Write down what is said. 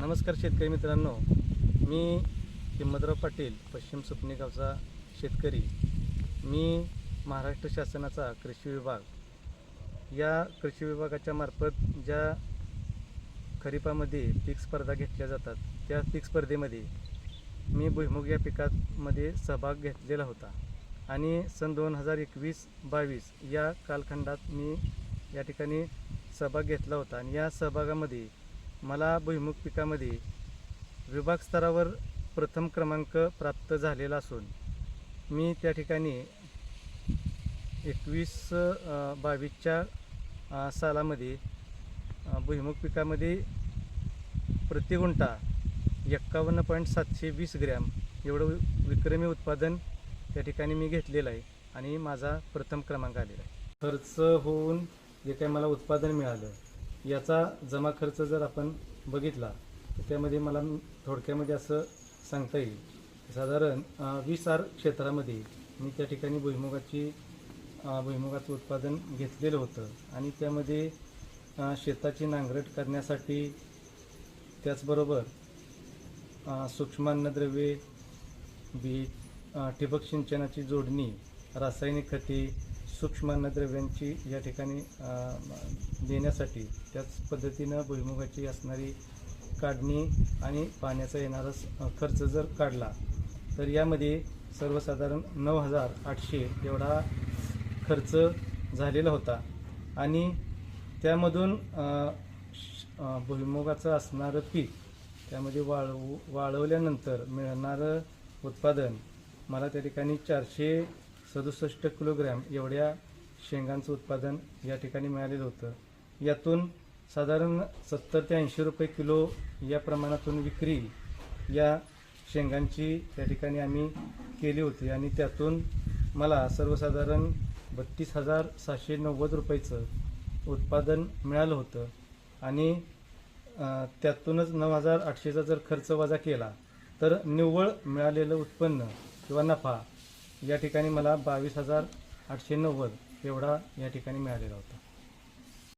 नमस्कार शेतकरी मित्रांनो. मी हिम्मतराव पाटील पश्चिम सुपणे गावचा शेतकरी. मी महाराष्ट्र शासनाचा कृषी विभाग. या कृषी विभागाच्या मार्फत ज्या खरीपामध्ये पीक स्पर्धा घेतल्या जातात त्या पीक स्पर्धेमध्ये मी भुईमुग या पिकामध्ये सहभाग घेतलेला होता आणि सन दोन हजार एकवीस बावीस या कालखंडात मी या ठिकाणी सहभाग घेतला होता आणि या सहभागामध्ये मला भुईमुग पिकामध्ये विभाग स्तरावर प्रथम क्रमांक प्राप्त झालेला असून मी त्या ठिकाणी एकवीस बावीसच्या सालामध्ये भुईमुग पिकामध्ये प्रति गुंठा एक्कावन्न पॉईंट सातशे वीस ग्रॅम एवढं विक्रमी उत्पादन त्या ठिकाणी मी घेतलेलं आहे आणि माझा प्रथम क्रमांक आलेला आहे. खर्च होऊन जे काही मला उत्पादन मिळालं याचा जमा खर्च जर आपण बघितला तर त्यामध्ये मला थोडक्यामध्ये असं सांगता येईल. साधारण वीस आर क्षेत्रामध्ये मी त्या ठिकाणी भुईमुगाची भुईमुगाचं उत्पादन घेतलेलं होतं. आणि त्यामध्ये शेताची नांगरट करण्यासाठी त्याचबरोबर सूक्ष्मान्नद्रव्ये सूक्ष्म अन्नद्रव्ये बीज ठिबक सिंचनाची जोडणी रासायनिक खते सूक्ष्म अन्नद्रव्यांची या ठिकाणी देण्यासाठी त्याच पद्धतीनं भुईमुगाची असणारी काढणी आणि पाण्याचा येणारा खर्च जर काढला तर यामध्ये सर्वसाधारण नऊ हजार आठशे एवढा खर्च झालेला होता. आणि त्यामधून श- भुईमुगाचं असणारं पीक त्यामध्ये वाळवू वाळवल्यानंतर मिळणारं उत्पादन मला त्या ठिकाणी चारशे सदुसष्ट किलोग्रॅम एवढ्या शेंगांचं उत्पादन या ठिकाणी मिळालेलं होतं. यातून साधारण सत्तर ते ऐंशी रुपये किलो या प्रमाणातून विक्री या शेंगांची त्या ठिकाणी आम्ही केली होती आणि त्यातून मला सर्वसाधारण बत्तीस हजार सहाशे नव्वद रुपयाचं उत्पादन मिळालं होतं. आणि त्यातूनच नऊ हजार आठशेचा जर खर्च वजा केला तर निव्वळ मिळालेलं उत्पन्न किंवा नफा या ठिकाणी मला बावीस हजार आठशे नव्वद एवढा या ठिकाणी मिळालेला होता.